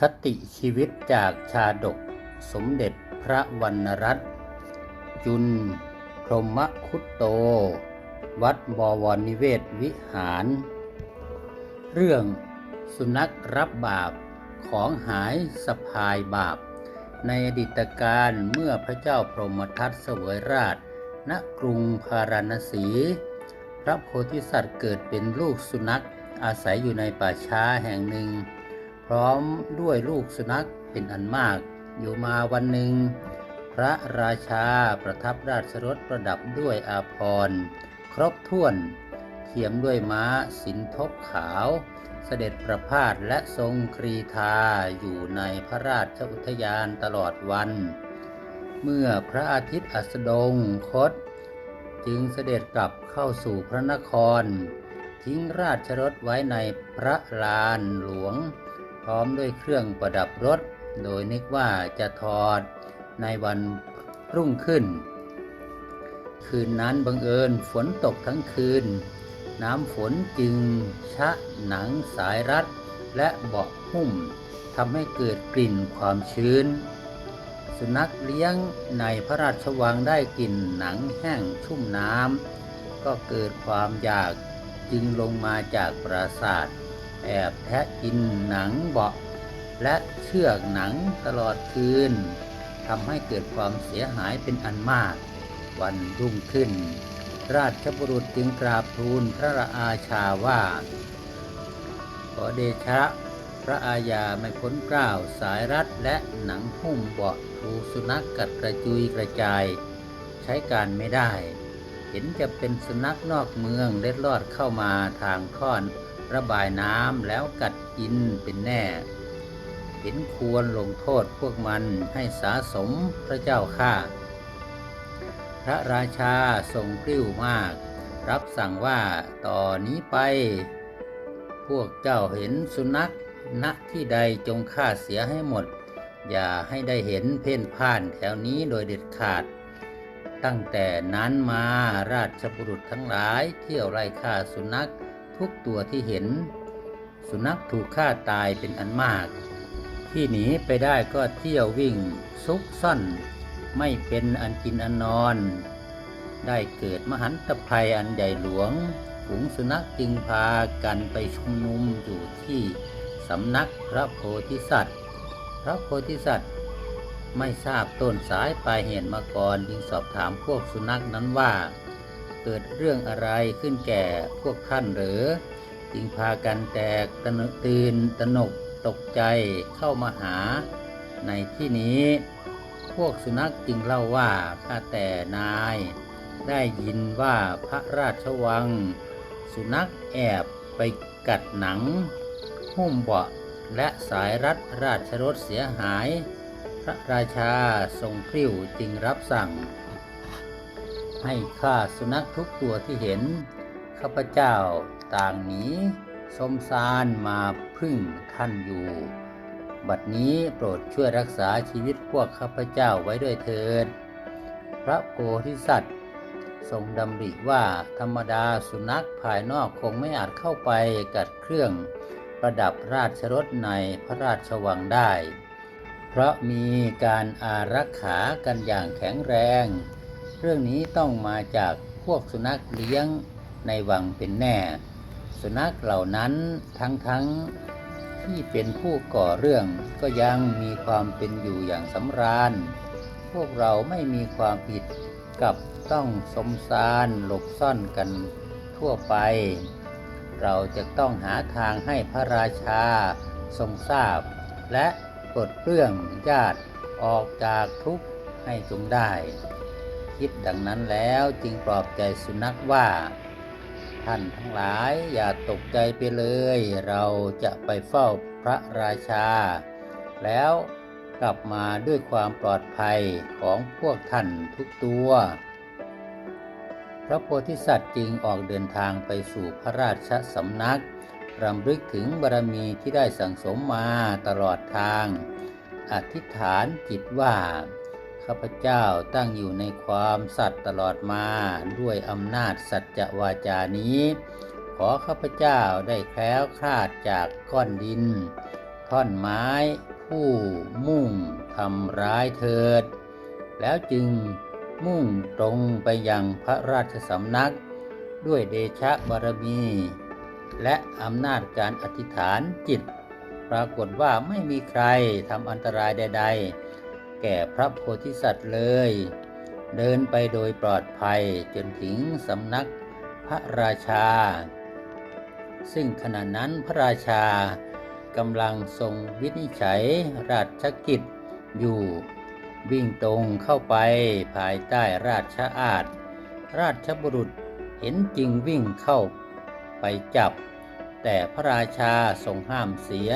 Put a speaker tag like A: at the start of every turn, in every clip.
A: คติชีวิตจากชาดกสมเด็จพระวรรณรัตน์จุนพรมคุตโต วัดบวรนิเวศวิหาร เรื่องสุนัขรับบาปของหายสะพายบาป ในอดีตการเมื่อพระเจ้าพรหมทัตเสวยราช ณกรุงพาราณสี พระโพธิสัตว์เกิดเป็นลูกสุนัขอาศัยอยู่ในป่าช้าแห่งหนึ่ง ร้อมด้วยลูกสุนัขเป็นอันมาก อยู่มาวันหนึ่ง พระราชาประทับราชรถประดับด้วยอาภรณ์ครบถ้วนเทียมด้วยม้าสินทบขาว เสด็จประพาสและทรงกรีธาอยู่ในพระราชอุทยานตลอดวัน เมื่อพระอาทิตย์อัสดงคต จึงเสด็จกลับเข้าสู่พระนคร ทิ้งราชรถไว้ในพระลานหลวง พร้อมด้วยเครื่องประดับรถ โดยนึกว่าจะถอดในวันรุ่งขึ้น คืนนั้นบังเอิญฝนตกทั้งคืน น้ำฝนจึงชะหนังสายรัดและเบาะหุ้มทำให้เกิดกลิ่นความชื้น สุนัขเลี้ยงในพระราชวังได้กลิ่นหนังแห้งชุ่มน้ำก็เกิดความอยากจึงลงมาจากปราสาท แอบแทะกินหนังเบาะ และเชือกหนังตลอดคืนทำให้เกิดความเสียหายเป็นอันมาก วันรุ่งขึ้น ราชบุรุษจึงกราบทูลพระอาชาว่า ขอเดชะพระอาญาไม่พ้นกล้าวสายรัดและหนังหุ้มเบาะถูกสุนัขกัดกระจุยกระจาย ใช้การไม่ได้ เห็นจะเป็นสุนัขนอกเมืองเล็ดลอดเข้ามาทางท่อน ระบายน้ำแล้วกัดกินเป็นแน่ เห็นควรลงโทษพวกมันให้สาสมพระเจ้าข้าพระราชาทรงกริ้วมาก รับสั่งว่าต่อนนี้ไป พวกเจ้าเห็นสุนัขณที่ใดจงฆ่าเสียให้หมด อย่าให้ได้เห็นเพ่นพ่านแถวนี้โดยเด็ดขาด ตั้งแต่นั้นมาราชบุรุษทั้งหลายเที่ยวไล่ฆ่าสุนัข ทุกตัวที่เห็น สุนัขถูกฆ่าตายเป็นอันมาก ที่หนีไปได้ก็เที่ยววิ่งซุกซ่อนไม่เป็นอันกินอันนอน ได้เกิดมหันตภัยอันใหญ่หลวงฝูงสุนัขจึงพากันไปชุมนุมอยู่ที่สำนักพระโพธิสัตว์ พระโพธิสัตว์ไม่ทราบต้นสายปลายเหตุมาก่อนจึงสอบถามพวกสุนัขนั้นว่า เกิดเรื่องอะไรขึ้นแก่พวกท่านหรือ จึงพากันแตกต,ตื่นตนกตกใจเข้ามาหา ในที่นี้ พวกสุนัขจึงเล่าว่าข้าแต่นาย ได้ยินว่าพระราชวัง สุนัขแอบไปกัดหนัง หุ้มเบาะและสายรัดราชรถเสียหาย พระราชาทรงคริ้วจึงรับสั่ง ให้ฆ่าสุนัขทุกตัวที่เห็น ข้าพเจ้าต่างหนีสมสารมาพึ่งท่านอยู่ บัดนี้โปรดช่วยรักษาชีวิตพวกข้าพเจ้าไว้ด้วยเถิด พระโพธิสัตว์ ทรงดำริว่าธรรมดาสุนัขภายนอกคงไม่อาจเข้าไปกัดเครื่องประดับราชรถในพระราชวังได้ เพราะมีการอารักขากันอย่างแข็งแรง เรื่องนี้ต้องมาจากพวกสุนัขเลี้ยงในวังเป็นแน่ สุนัขเหล่านั้นทั้งๆที่เป็นผู้ก่อเรื่องก็ยังมีความเป็นอยู่อย่างสำราญ พวกเราไม่มีความผิดกับต้องสมสารหลบซ่อนกันทั่วไป เราจะต้องหาทางให้พระราชาทรงทราบ และปลดเปลื้องญาติออกจากทุกข์ให้จงได้ คิดดังนั้นแล้วจึงปลอบใจสุนัขว่า ท่านทั้งหลายอย่าตกใจไปเลย เราจะไปเฝ้าพระราชา แล้วกลับมาด้วยความปลอดภัยของพวกท่านทุกตัว พระโพธิสัตว์จึงออกเดินทางไปสู่พระราชสำนักรำลึกถึงบารมีที่ได้สั่งสมมาตลอดทาง อธิษฐานจิตว่า ข้าพเจ้าตั้งอยู่ในความสัตย์ตลอดมาด้วยอำนาจสัจจวาจานี้ ขอข้าพเจ้าได้แคล้วคลาดจากก้อนดินทท่อนไม้ ผู้มุ่งทำร้ายเถิด แล้วจึงมุ่งตรงไปยังพระราชสำนัก ด้วยเดชะบารมี และอำนาจการอธิษฐานจิต ปรากฏว่าไม่มีใครทำอันตรายใด ๆ แก่พระโพธิสัตว์เลย เดินไปโดยปลอดภัยจนถึงสำนักพระราชา ซึ่งขณะนั้นพระราชากำลังทรงวินิจฉัยราชกิจอยู่วิ่งตรงเข้าไปภายใต้ราชอาณราชบุรุษเห็นจริงวิ่งเข้าไปจับ แต่พระราชาทรงห้ามเสีย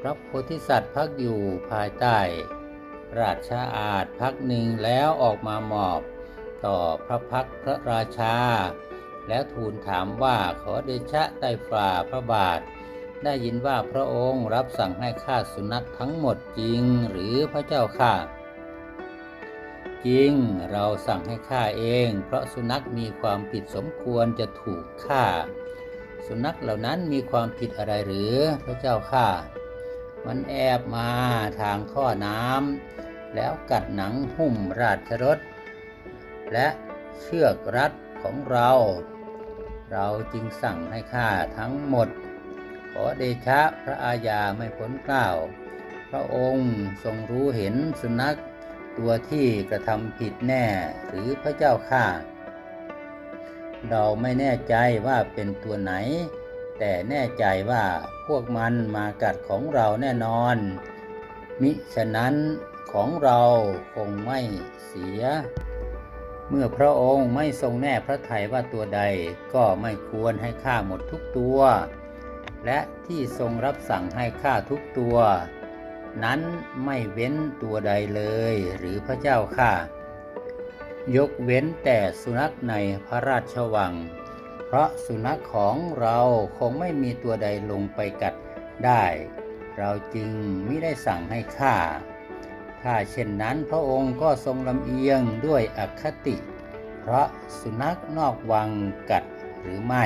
A: พระโพธิสัตว์พักอยู่ภายใต้ ราชอาณพักหนึ่งแล้วออกมาหมอบต่อพระพักพระราชา แล้วทูลถามว่าขอเดชะได้ฝ่าพระบาท ได้ยินว่าพระองค์รับสั่งให้ฆ่าสุนัขทั้งหมดจริงหรือพระเจ้าค่ะ จริงเราสั่งให้ฆ่าเอง เพราะสุนัขมีความผิดสมควรจะถูกฆ่า สุนัขเหล่านั้นมีความผิดอะไรหรือพระเจ้าค่ะ มันแอบมาทางท่อน้ำแล้วกัดหนังหุ้มราชรถ และเชือกรัดของเรา เราจึงสั่งให้ฆ่าทั้งหมด ขอเดชะพระอาญาไม่พ้นเกล้าพระองค์ทรงรู้เห็นสุนัขตัวที่กระทำผิดแน่หรือพระเจ้าข้าเราไม่แน่ใจว่าเป็นตัวไหน แต่แน่ใจว่าพวกมันมากัดของเราแน่นอน มิฉะนั้นของเราคงไม่เสีย เมื่อพระองค์ไม่ทรงแน่พระทัยว่าตัวใดก็ไม่ควรให้ฆ่าหมดทุกตัว และที่ทรงรับสั่งให้ฆ่าทุกตัว นั้นไม่เว้นตัวใดเลยหรือพระเจ้าค่ะ ยกเว้นแต่สุนัขในพระราชวัง เพราะสุนัขของเราคงไม่มีตัวใดลงไปกัดได้ เราจึงไม่ได้สั่งให้ฆ่า ถ้าเช่นนั้นพระองค์ก็ทรงลำเอียงด้วยอคติ เพราะสุนัขนอกวังกัดหรือไม่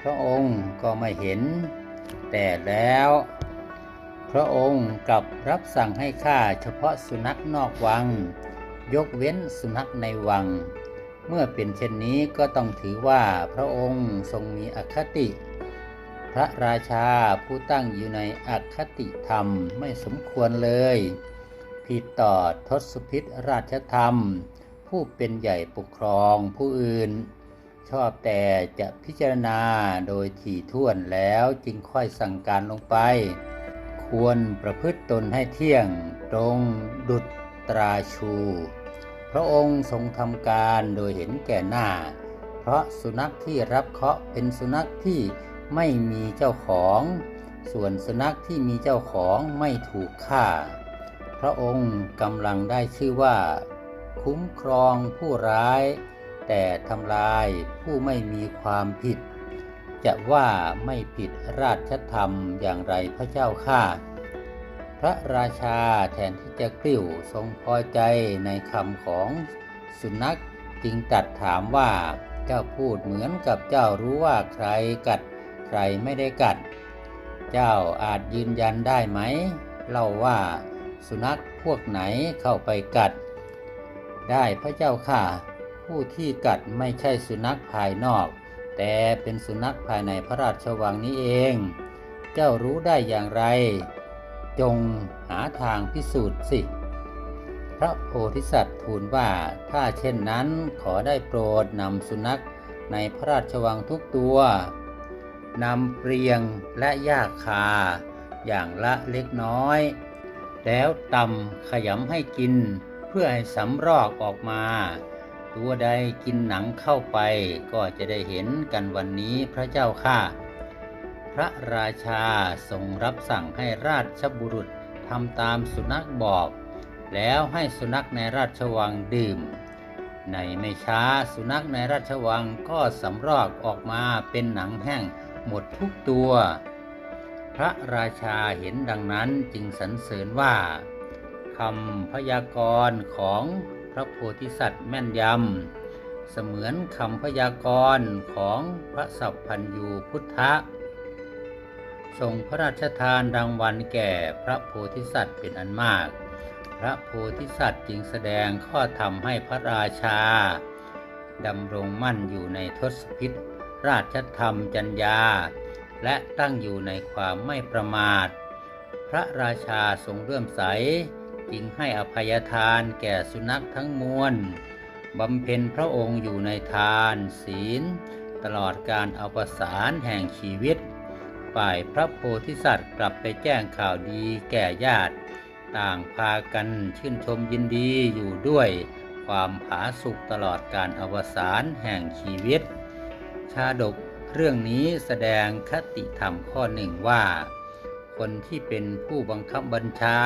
A: พระองค์ก็ไม่เห็น แต่แล้ว พระองค์กลับรับสั่งให้ฆ่าเฉพาะสุนัขนอกวัง ยกเว้นสุนัขในวัง เมื่อเป็นเช่นนี้ก็ต้องถือว่าพระองค์ทรงมีอคติ พระราชาผู้ตั้งอยู่ในอคติธรรมไม่สมควรเลย ผิดต่อทศพิธราชธรรม ผู้เป็นใหญ่ปกครองผู้อื่น ชอบแต่จะพิจารณาโดยถี่ถ้วนแล้วจึงค่อยสั่งการลงไป ควรประพฤติตนให้เที่ยงตรงดุจตราชู พระองค์ทรงทำการโดยเห็นแก่หน้า เพราะสุนัขที่รับเคาะเป็นสุนัขที่ไม่มีเจ้าของ ส่วนสุนัขที่มีเจ้าของไม่ถูกฆ่า พระองค์กำลังได้ชื่อว่า คุ้มครองผู้ร้าย แต่ทำลายผู้ไม่มีความผิด จะว่าไม่ผิดราชธรรมอย่างไรพระเจ้าข้า พระราชาแทนที่จะกลิ้วทรงพอใจในคำของสุนัขจึงตัดถามว่าเจ้าพูดเหมือนกับเจ้ารู้ว่าใครกัดใครไม่ได้กัด เจ้าอาจยืนยันได้ไหมเล่าว่าสุนัขพวกไหนเข้าไปกัด ได้พระเจ้าค่ะ ผู้ที่กัดไม่ใช่สุนัขภายนอก แต่เป็นสุนัขภายในพระราชวังนี้เอง เจ้ารู้ได้อย่างไร จงหาทางพิสูจน์สิ พระโพธิสัตว์ทูลว่าถ้าเช่นนั้นขอได้โปรดนำสุนัขในพระราชวังทุกตัวนำเปรียงและหญ้าคา อย่างละเล็กน้อย แล้วตำขยำให้กินเพื่อให้สำรอกออกมา ตัวใดกินหนังเข้าไปก็จะได้เห็นกันวันนี้พระเจ้าข้า พระราชาทรงรับสั่งให้ราชบุรุษทำตามสุนัขบอก แล้วให้สุนัขในราชวังดื่ม ในไม่ช้าสุนัขในราชวังก็สำรอกออกมาเป็นหนังแห้งหมดทุกตัว พระราชาเห็นดังนั้นจึงสรรเสริญว่าคำพยากรณ์ของพระโพธิสัตว์แม่นยำ เสมือนคำพยากรณ์ของพระสัพพัญยูพุทธะ ทรงพระราชทานรางวัลแก่พระโพธิสัตว์เป็นอันมาก พระโพธิสัตว์จึงแสดงข้อธรรมให้พระราชาดำรงมั่นอยู่ในทศพิธราชธรรมจัญญา และตั้งอยู่ในความไม่ประมาท พระราชาทรงเลื่อมใสจึงให้อภัยทานแก่สุนัขทั้งมวลบำเพ็ญพระองค์อยู่ในทาน ศีล ตลอดการอวสานแห่งชีวิต ฝ่ายพระโพธิสัตว์กลับไปแจ้งข่าวดีแก่ญาติ ต่างพากันชื่นชมยินดีอยู่ด้วยความผาสุกตลอดการอวสานแห่งชีวิต ชาดกเรื่องนี้แสดงคติธรรมข้อหนึ่งว่า คนที่เป็นผู้บังคับบัญชา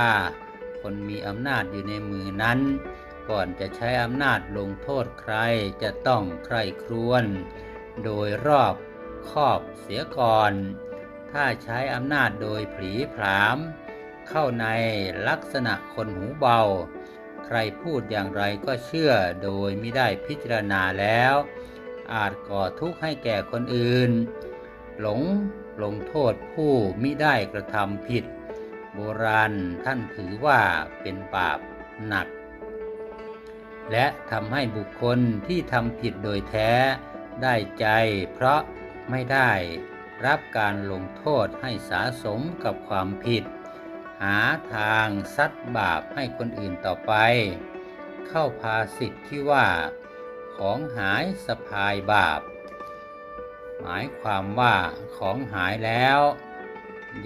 A: คนมีอำนาจอยู่ในมือนั้น ก่อนจะใช้อำนาจลงโทษใครจะต้องใคร่ครวญโดยรอบครอบเสียก่อน ถ้าใช้อำนาจโดยผีผลาม เข้าในลักษณะคนหูเบา ใครพูดอย่างไรก็เชื่อโดยไม่ได้พิจารณาแล้ว อาจก่อทุกข์ให้แก่คนอื่น หลงลงโทษผู้มิได้กระทำผิด โบราณท่านถือว่าเป็นบาปหนัก และทำให้บุคคลที่ทำผิดโดยแท้ได้ใจเพราะไม่ได้ รับการลงโทษให้สาสมกับความผิด หาทางซัดบาปให้คนอื่นต่อไป เข้าภาสิทธิ์ที่ว่า ของหายสะพายบาป หมายความว่าของหายแล้ว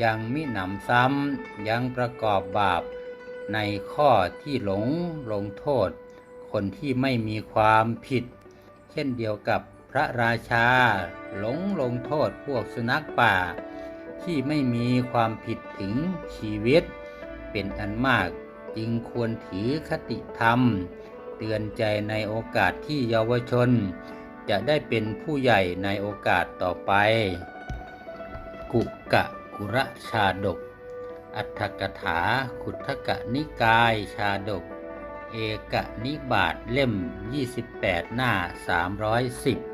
A: ยังมิหนำซ้ำยังประกอบบาปในข้อที่หลงลงโทษ คนที่ไม่มีความผิด เช่นเดียวกับ พระราชา หลงลงโทษพวกสุนัขป่า ที่ไม่มีความผิดถึงชีวิต เป็นอันมากจึงควรถือคติธรรม เตือนใจในโอกาสที่เยาวชน จะได้เป็นผู้ใหญ่ในโอกาสต่อไป กุกะกุระชาดก อัฏฐกถาขุททกนิกายชาดกเอกนิบาตเล่ม 28 หน้า 310